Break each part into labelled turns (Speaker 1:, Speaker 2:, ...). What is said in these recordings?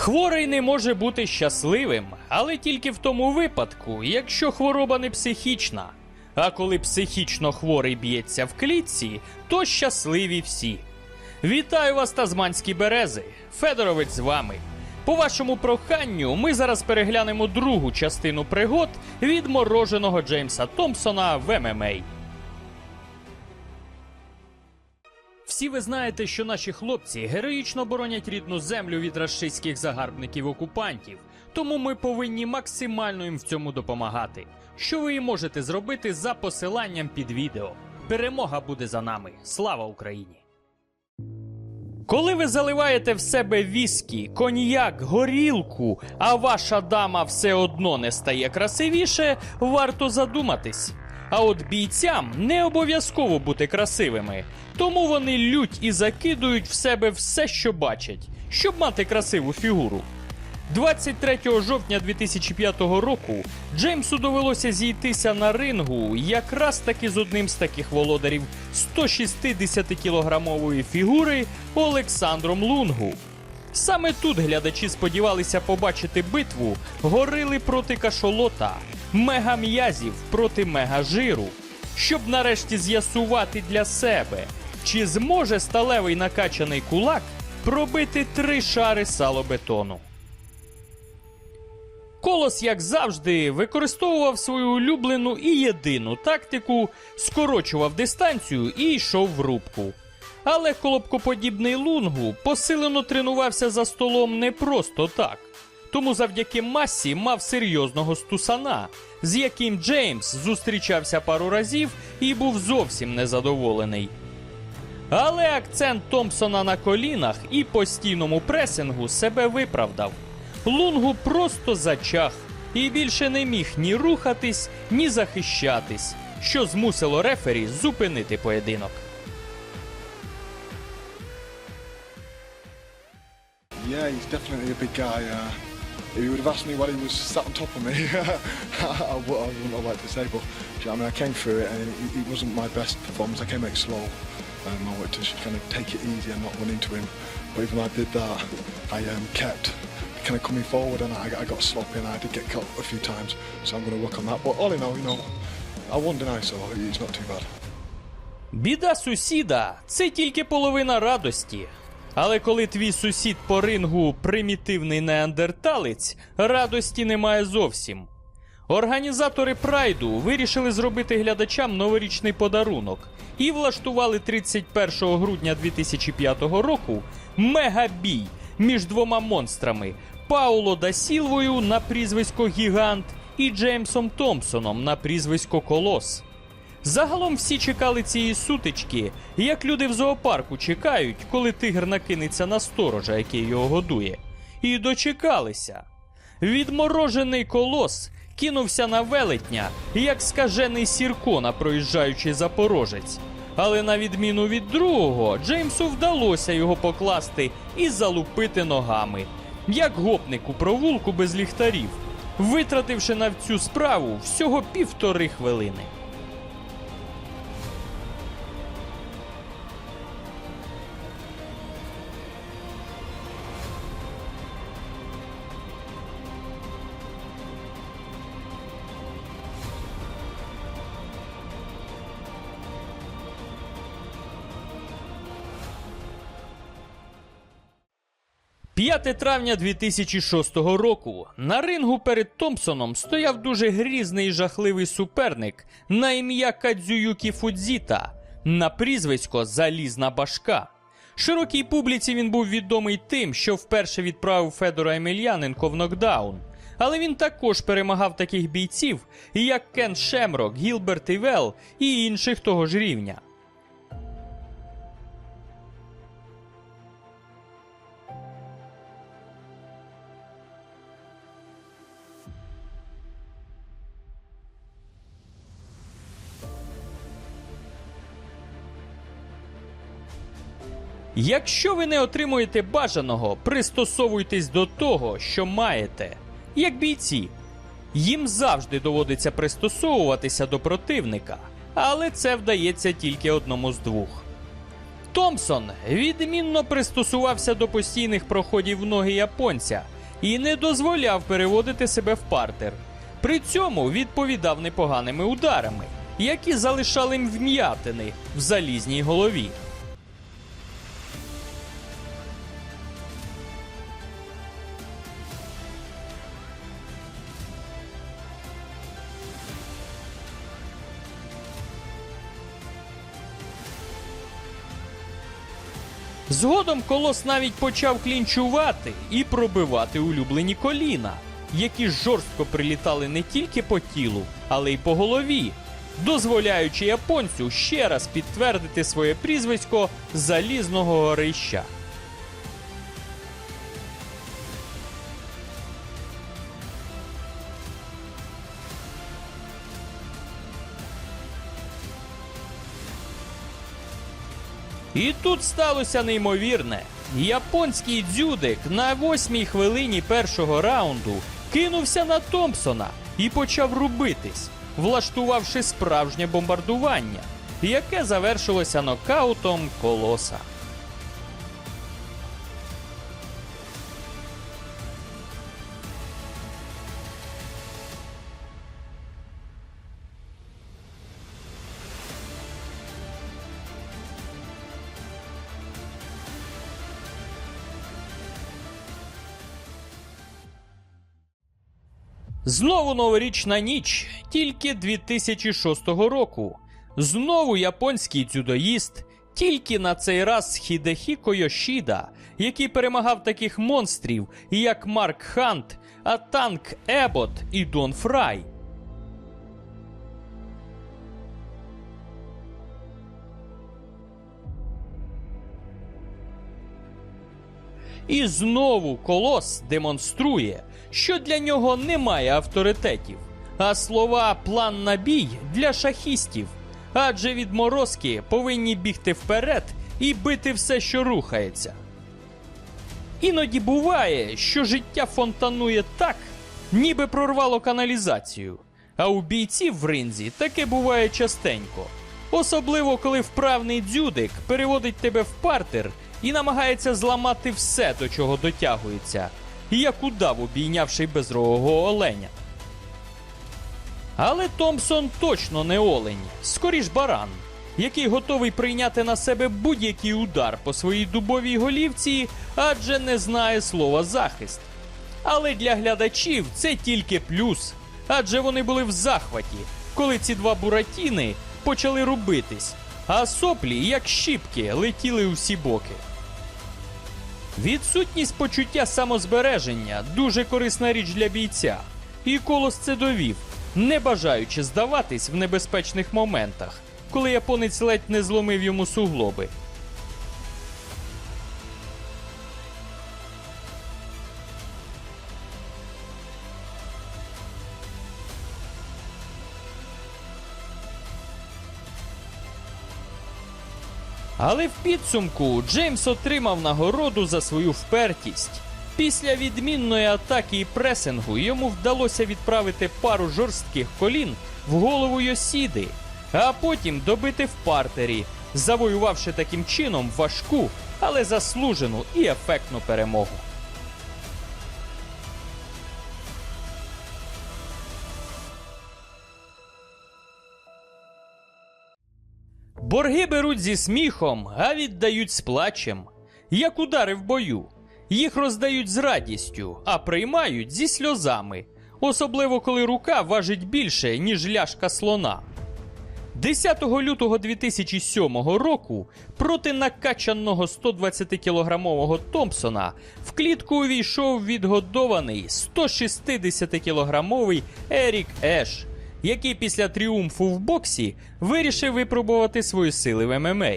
Speaker 1: Хворий не може бути щасливим, але тільки в тому випадку, якщо хвороба не психічна. А коли психічно хворий б'ється в клітці, то щасливі всі. Вітаю вас, тазманські берези! Федорович з вами. По вашому проханню, ми зараз переглянемо другу частину пригод від мороженого Джеймса Томпсона в ММА. Всі ви знаєте, що наші хлопці героїчно боронять рідну землю від рашистських загарбників-окупантів, тому ми повинні максимально їм в цьому допомагати. Що ви і можете зробити за посиланням під відео. Перемога буде за нами. Слава Україні! Коли ви заливаєте в себе віскі, коньяк, горілку, а ваша дама все одно не стає красивіше, варто задуматись. А от бійцям не обов'язково бути красивими, тому вони лють і закидують в себе все, що бачать, щоб мати красиву фігуру. 23 жовтня 2005 року Джеймсу довелося зійтися на рингу якраз таки з одним з таких володарів 160-кілограмової фігури Олександром Лунгу. Саме тут глядачі сподівалися побачити битву горили проти кашолота, мегам'язів проти мегажиру, щоб нарешті з'ясувати для себе, чи зможе сталевий накачаний кулак пробити три шари салобетону. Колос, як завжди, використовував свою улюблену і єдину тактику, скорочував дистанцію і йшов в рубку. Але колобкоподібний лунгу посилено тренувався за столом не просто так. Тому завдяки масі мав серйозного стусана, з яким Джеймс зустрічався пару разів і був зовсім незадоволений. Але акцент Томпсона на колінах і постійному пресингу себе виправдав. Лунгу просто зачах і більше не міг ні рухатись, ні захищатись, що змусило рефері зупинити поєдинок.
Speaker 2: Yeah, he's definitely a big guy. Uh, if you would have asked me while he was sat on top of me, I, would, I wouldn't have liked to say, but do you know what I mean, I came through it and it, it wasn't my best performance. I came out slow. Um, I wanted to just kind of take it easy and not run into him. But even though I did that, I um, kept kind of coming forward and I, I got sloppy and I did get caught a few times. So I'm going to work on that. But all in all, you know, I won tonight, so it's not too bad.
Speaker 1: Біда сусіда це тільки половина радості. Але коли твій сусід по рингу примітивний неандерталець, радості немає зовсім. Організатори прайду вирішили зробити глядачам новорічний подарунок і влаштували 31 грудня 2005 року мегабій між двома монстрами Пауло да Сілвою на прізвисько Гігант і Джеймсом Томпсоном на прізвисько Колос. Загалом всі чекали цієї сутички, як люди в зоопарку чекають, коли тигр накинеться на сторожа, який його годує. І дочекалися. Відморожений колос кинувся на велетня, як скажений сірко на проїжджаючий запорожець. Але на відміну від другого, Джеймсу вдалося його покласти і залупити ногами, як гопник у провулку без ліхтарів, витративши на цю справу всього півтори хвилини. – 5 травня 2006 року на рингу перед Томпсоном стояв дуже грізний і жахливий суперник на ім'я Кадзююкі Фудзіта на прізвисько Залізна башка. Широкій публіці він був відомий тим, що вперше відправив Федора Емельяненко в нокдаун. Але він також перемагав таких бійців, як Кен Шемрок, Гілберт Івел і інших того ж рівня. Якщо ви не отримуєте бажаного, пристосовуйтесь до того, що маєте. Як бійці. Їм завжди доводиться пристосовуватися до противника, але це вдається тільки одному з двох. Томпсон відмінно пристосувався до постійних проходів в ноги японця і не дозволяв переводити себе в партер. При цьому відповідав непоганими ударами, які залишали м вм'ятини в залізній голові. Згодом колос навіть почав клінчувати і пробивати улюблені коліна, які жорстко прилітали не тільки по тілу, але й по голові, дозволяючи японцю ще раз підтвердити своє прізвисько залізного горища. І тут сталося неймовірне. Японський дзюдик на восьмій хвилині першого раунду кинувся на Томпсона і почав рубитись, влаштувавши справжнє бомбардування, яке завершилося нокаутом колоса. Знову новорічна ніч, тільки 2006 року. Знову японський дзюдоїст, тільки на цей раз Хідехіко Йошіда, який перемагав таких монстрів, як Марк Хант, Атанк Ебот і Дон Фрай. І знову колос демонструє, що для нього немає авторитетів, а слова план на бій для шахістів. Адже відморозки повинні бігти вперед і бити все, що рухається. Іноді буває, що життя фонтанує так, ніби прорвало каналізацію. А у бійців в ринзі таке буває частенько. Особливо, коли вправний дзюдик переводить тебе в партер і намагається зламати все, до чого дотягується, як удав обійнявши безрогого оленя. Але Томпсон точно не олень, скоріш баран, який готовий прийняти на себе будь-який удар по своїй дубовій голівці, адже не знає слова захист. Але для глядачів це тільки плюс, адже вони були в захваті, коли ці два буратіни почали рубитись, а соплі, як щіпки, летіли у всі боки. Відсутність почуття самозбереження дуже корисна річ для бійця, і колос це довів, не бажаючи здаватись в небезпечних моментах, коли японець ледь не зломив йому суглоби. Але в підсумку Джеймс отримав нагороду за свою впертість. Після відмінної атаки і пресингу йому вдалося відправити пару жорстких колін в голову Йосіди, а потім добити в партері, завоювавши таким чином важку, але заслужену і ефектну перемогу. Борги беруть зі сміхом, а віддають з плачем. Як удари в бою. Їх роздають з радістю, а приймають зі сльозами, особливо коли рука важить більше, ніж ляшка слона. 10 лютого 2007 року проти накачаного 120-кілограмового Томпсона в клітку увійшов відгодований 160-кілограмовий Ерік Еш, який після тріумфу в боксі вирішив випробувати свої сили в ММА.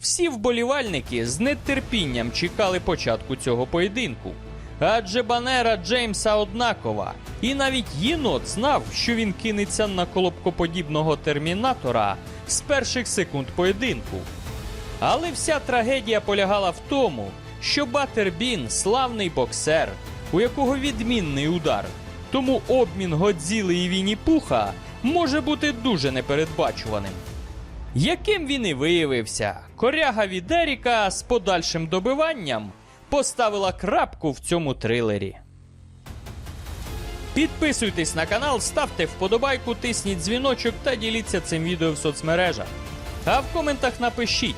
Speaker 1: Всі вболівальники з нетерпінням чекали початку цього поєдинку. Адже банера Джеймса однакова, і навіть єнот знав, що він кинеться на колобкоподібного термінатора з перших секунд поєдинку. Але вся трагедія полягала в тому, що Батербін славний боксер, у якого відмінний удар. Тому обмін Годзіли і Вінні Пуха може бути дуже непередбачуваним. Яким він і виявився, коряга від Еріка з подальшим добиванням поставила крапку в цьому трилері. Підписуйтесь на канал, ставте вподобайку, тисніть дзвіночок та діліться цим відео в соцмережах. А в коментах напишіть,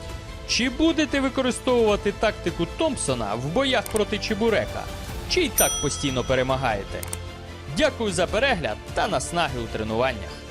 Speaker 1: чи будете використовувати тактику Томпсона в боях проти Чебурека, чи й так постійно перемагаєте. Дякую за перегляд та наснаги у тренуваннях.